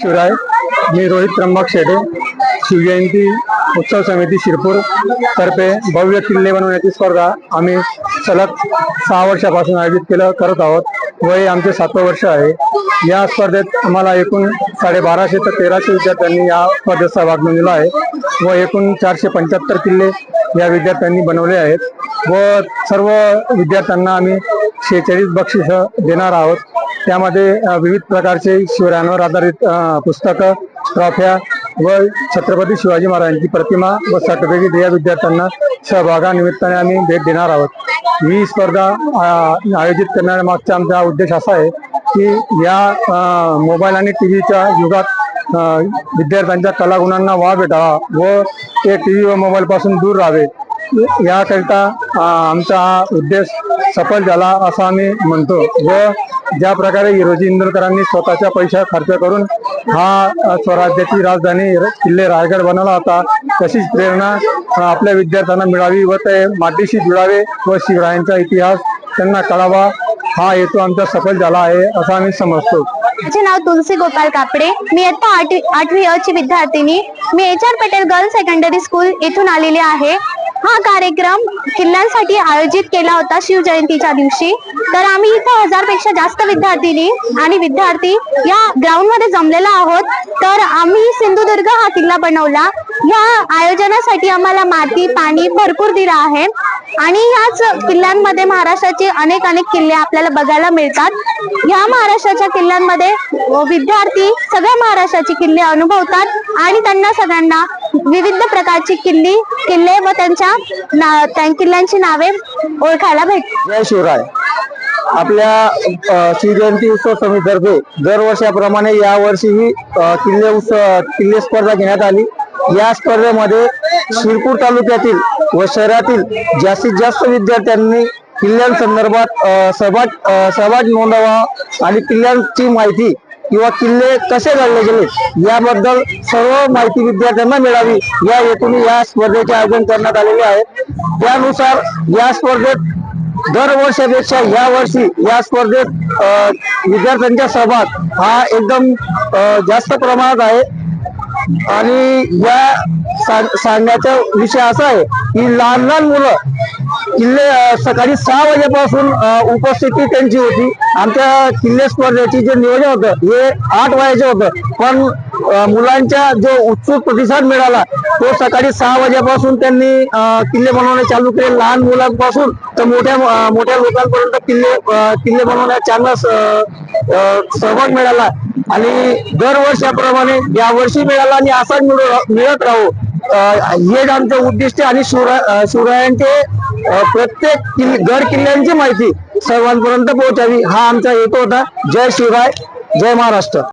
शिवराय मी रोहित त्र्यंबक शेटे शिवजयंती उत्सव समिती शिरपूर तर्फे भव्य किल्ले बनवण्याची स्पर्धा आम्ही सलग सहा वर्षापासून आयोजित केलं करत आहोत. व हे आमचे सातवं वर्ष आहे. या स्पर्धेत आम्हाला एकूण साडेबाराशे ते तेराशे विद्यार्थ्यांनी या स्पर्धेत सहभाग नोंदवला आहे. व एकूण चारशे पंच्याहत्तर किल्ले या विद्यार्थ्यांनी बनवले आहेत. व सर्व विद्यार्थ्यांना आम्ही शेहेचाळीस बक्षिस देणार आहोत. त्यामध्ये विविध प्रकारचे शिवरायांवर आधारित पुस्तकं ट्रॉफ्या व छत्रपती शिवाजी महाराजांची प्रतिमा व सर्टिफिकेट या विद्यार्थ्यांना सहभागानिमित्ताने आम्ही भेट देणार आहोत. ही स्पर्धा आयोजित करण्यामागचा आमचा उद्देश असा आहे की या मोबाईल आणि टी व्हीच्या युगात विद्यार्थ्यांच्या कलागुणांना वाव भेटावा व ते टी व्ही व मोबाईलपासून दूर राहावे. याकरिता आमचा हा उद्देश सफल झाला असं आम्ही म्हणतो व ज्या प्रकारे हिरोजी इंदुरकरांनी स्वतःच्या पैसा खर्च करून हा स्वराज्याची राजधानी किल्ले रायगड बनवला होता तशीच प्रेरणा आपल्या विद्यार्थ्यांना मिळावी व ते मातीशी जुळावे व शिवरायांचा इतिहास त्यांना कळावा हा हेतू आमचा सफल झाला आहे असं आम्ही समजतो. माझे नाव तुलसी गोपाल कापडे. मी इयत्ता आठवी आठवी विद्यार्थिनी. मी H R Patel girls secondary school इथून आलेली आहे. हा कार्यक्रम किल्ल्यांसाठी आयोजित केला होता शिवजयंतीच्या दिवशी. तर आम्ही इथं हजारपेक्षा जास्त विद्यार्थिनी आणि विद्यार्थी या ग्राउंडमध्ये जमलेला आहोत. तर आम्ही सिंधुदुर्ग हा किल्ला बनवला. या आयोजनासाठी आम्हाला माती पाणी भरपूर दिलं आहे. आणि याच किल्ल्यांमध्ये महाराष्ट्राचे अनेक अनेक किल्ले आपल्याला बघायला मिळतात. या महाराष्ट्राच्या किल्ल्यांमध्ये विद्यार्थी सगळ्या महाराष्ट्राचे किल्ले अनुभवतात आणि त्यांना सगळ्यांना विविध प्रकारची किल्ली किल्ले व त्यांच्या ना- त्या किल्ल्यांची नावे ओळखायला भेट जय शिवराय. आपल्या अ, शिवजयंती उत्सव समितीतर्फे दरवर्षाप्रमाणे यावर्षीही अ, किल्ले उत्सव किल्ले स्पर्धा घेण्यात आली. या स्पर्धेमध्ये शिरपूर तालुक्यातील व शहरातील जास्तीत जास्त विद्यार्थ्यांनी किल्ल्यांसंदर्भात अ, सहभाग सहभाग नोंदवा आणि किल्ल्यांची माहिती किंवा किल्ले कसे घडले गेले याबद्दल सर्व माहिती विद्यार्थ्यांना मिळावी या हेतूने या स्पर्धेचे आयोजन करण्यात आलेले आहे. त्यानुसार या स्पर्धेत दरवर्षापेक्षा या वर्षी या स्पर्धेत विद्यार्थ्यांचा सहभाग हा एकदम जास्त प्रमाणात आहे. आणि या सांगण्याचा विषय असा आहे की लहान लहान मुलं किल्ले सकाळी सहा वाजेपासून उपस्थिती त्यांची होती. आमच्या किल्ले स्पर्धेचे जे नियोजन होतं हे आठ वाजायचे होतं. पण मुलांचा जो उत्सुक प्रतिसाद मिळाला तो सकाळी सहा वाजेपासून त्यांनी किल्ले बनवणे चालू केले. लहान मुलांपासून तर मोठ्या मोठ्या लोकांपर्यंत किल्ले किल्ले बनवण्यात चांगला सहभाग मिळाला. आणि दरवर्षाप्रमाणे यावर्षी मिळाला आणि असाच मिळत राहू. हे आमचं उद्दिष्ट आणि शिवरा शिवरायांचे प्रत्येक किल्ले गड किल्ल्यांची माहिती सर्वांपर्यंत पोहोचावी हा आमचा हेतू होता. जय शिवराय जय महाराष्ट्र.